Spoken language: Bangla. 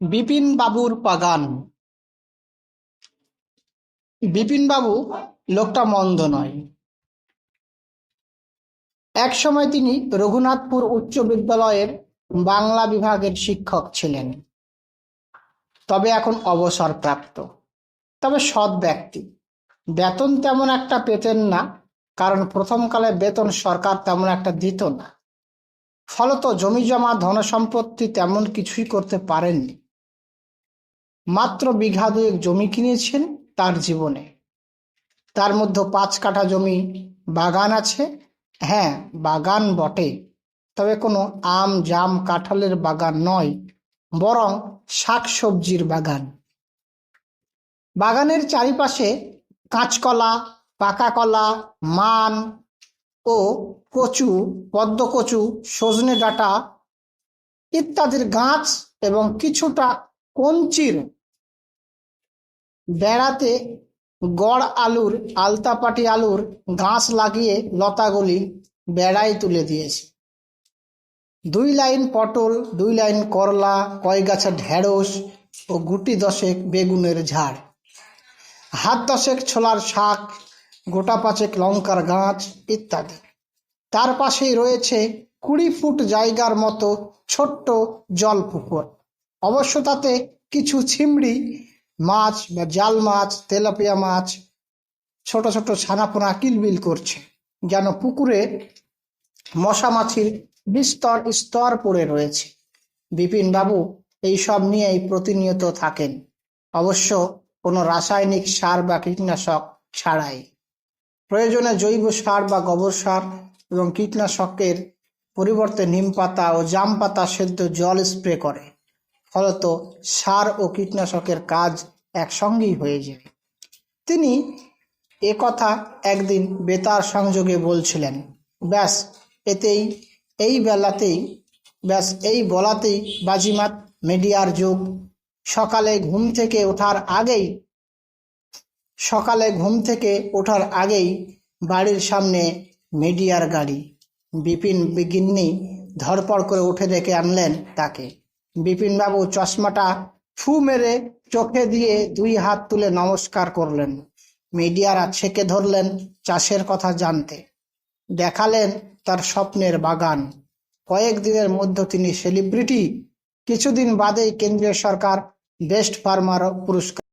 বিপিন বাবুর বাগান। বিপিন বাবু লোকটা মন্দ নয়। এক সময় তিনি রঘুনাথপুর উচ্চ বিদ্যালয়ের বাংলা বিভাগের শিক্ষক ছিলেন। তবে এখন অবসরপ্রাপ্ত। তবে সৎ ব্যক্তি। বেতন তেমন একটা পেতেন না, কারণ প্রথমকালে বেতন সরকার তেমন একটা দিত না। ফলত জমি জমা ধনসম্পত্তি তেমন কিছুই করতে পারেননি। মাত্র বিঘা দুয়েক জমি কিনেছেন তার জীবনে। তার মধ্যে পাঁচ কাঠা জমি বাগান আছে। হ্যাঁ বাগান বটে। তবে কোনো আম, জাম, কাঁঠালের বাগান নয়, বরং শাকসবজির বাগান। বাগানের চারিপাশে কাঁচকলা পাকা কলা মান ও কচু, পদ্ম কচু, সজনে ডাঁটা ইত্যাদির গাছ এবং কিছুটা কঞ্চির বেড়াতে গড় আলুর, আলতাপাটি আলুর গাছ লাগিয়ে লতাগুলি বেড়াই তুলে দিয়েছে। দুই লাইন পটল, দুই লাইন করলা, কয় গাছা ঢেঁড়স ও গুটি দশেক বেগুনের ঝাড়। হাত দশেক ছোলার শাক, গোটা পাঁচেক লঙ্কার গাছ ইত্যাদি। তার পাশেই রয়েছে কুড়ি ফুট জায়গার মতো ছোট্ট জল পুকুর। অবশ্য তাতে কিছু ছিমড়ি মাছ বা জাল মাছ, তেলাপিয়া মাছ, ছোট ছোট ছানাপোনা কিলবিল করছে, যেন পুকুরে মশা মাছির বিস্তর স্তর পড়ে রয়েছে। বিপিন বাবু এইসব নিয়েই প্রতিনিয়ত থাকেন। অবশ্য কোনো রাসায়নিক সার বা কীটনাশক ছাড়াই। প্রয়োজনে জৈব সার বা গোবর সার এবং কীটনাশকের পরিবর্তে নিম পাতা ও জাম পাতা সেদ্ধ জল স্প্রে করে। ফলত সার ও কীটনাশকের কাজ একসঙ্গেই হয়ে যায়। তিনি এ কথা একদিন বেতার সংযোগে বলছিলেন, ব্যাস, এতেই, এই বেলাতেই, ব্যাস, এই বলাতেই বাজিমাত মিডিয়ার যুগ। সকালে ঘুম থেকে ওঠার আগেই, সকালে ঘুম থেকে ওঠার আগেই বাড়ির সামনে মিডিয়ার গাড়ি। বিপিন গিন্নি ধরপড় করে উঠে ডেকে আনলেন তাকে। বিপিনবাবু চশমাটা ফু মেরে চোখে দিয়ে দুই হাত তুলে নমস্কার করলেন। মিডিয়ারা ছেকে ধরলেন চাষের কথা জানতে। দেখালেন তার স্বপ্নের বাগান। কয়েকদিনের মধ্যে তিনি সেলিব্রিটি কিছুদিন বাদেই কেন্দ্রীয় সরকার বেস্ট ফার্মার পুরস্কার